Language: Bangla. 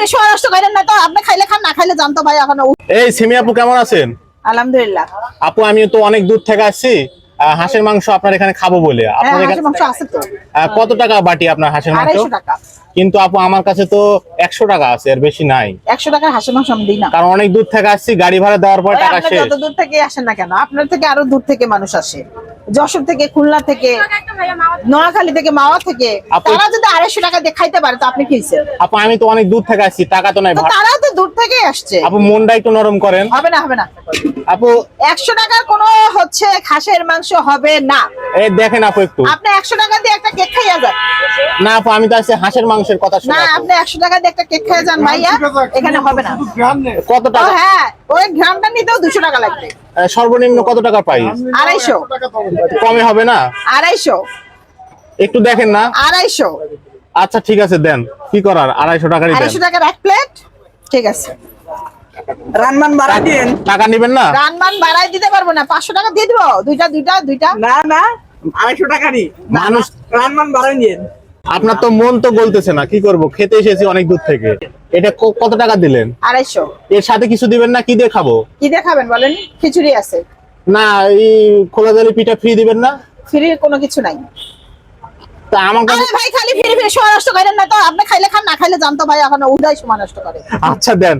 ফিরে শোয়া নষ্ট করেন না তো আপনি খাইলে খান না খাইলে জানতো ভাই এখন। এই সিমি আপু কেমন আছেন? আলহামদুলিল্লাহ। আপু আমি তো অনেক দূর থেকে আসছি। হাঁসের মাংস আপনার এখানে খাব বলে। হ্যাঁ আপনার এখানে কত টাকা বাটি আপনার হাঁসের মাংস? কিন্তু আপু আমার কাছে তো একশো টাকা আছে এর বেশি নাই। একশো টাকার হাঁসের মাংস আমি দিই না। কারণ অনেক দূর থেকে আসছি গাড়ি ভাড়া দেওয়ার পর টাকা শেষ। দূর থেকে আসেন না কেন আপনার থেকে আরও দূর থেকে মানুষ আসে। যশোর থেকে খুলনা থেকে নোয়াখালী থেকে মাওয়া থেকে তারা যদি আড়াইশো টাকা দিয়ে খাইতে পারে তো আপনি কি আপু আমি তো অনেক দূর থেকে আসছি টাকা তো নাই তারা তারাও তো দূর থেকে আসছে। আপু মনটা একটু নরম করেন। হবে না হবে না। আপু একশো টাকার কোনো হচ্ছে খাসের মাংস হবে না। এই দেখেন আপু একটু। আপনি একশো টাকা দিয়ে একটা কেক না আপু আমি তো আসছি হাঁসের মাংসের কথা না শুনে আপু। আপনি একশো টাকা দিয়ে একটা কেক খাইয়া যান ভাইয়া। এখানে হবে না। কত টাকা? হ্যাঁ ওই গ্রামটা নিতেও দুশো টাকা লাগবে। সর্বনিম্ন কত টাকা পাই আড়াইশো। কমে হবে। না? আড়াইশো। একটু দেখেন না। আড়াইশো। আচ্ছা ঠিক আছে দেন। কি করার? আড়াইশো টাকারই দেন। আড়াইশো টাকার এক প্লেট? ঠিক আছে। রানমান বাড়া দিন টাকা নিবেন না? রানমান বাড়াই দিতে পারব না। পাঁচশো টাকা দিয়ে দিবো? দুইটা দুইটা দুইটা? না না আড়াইশো টাকা নি মানুষ রানমান বাড়াই নিন আপনার তো মন তো বলতেছে না কি করব? খেতে এসেছি অনেক দূর থেকে। এটা কত টাকা দিলেন? আড়াইশো। এর সাথে কিছু দিবেন না কি দিয়ে খাব কি দিয়ে খাবেন বলেন? খিচুড়ি আছে। না এই খোলা জালি পিঠা ফ্রি দিবেন না? ফ্রি কোনো কিছু নাই। তা আমার কাছে ভাই খালি ফিরে ফিরে সময় নষ্ট করেন না তো। আপনি খাইলে খান না খাইলে জানতো ভাই এখন উদয় সময় নষ্ট করে। আচ্ছা দেন।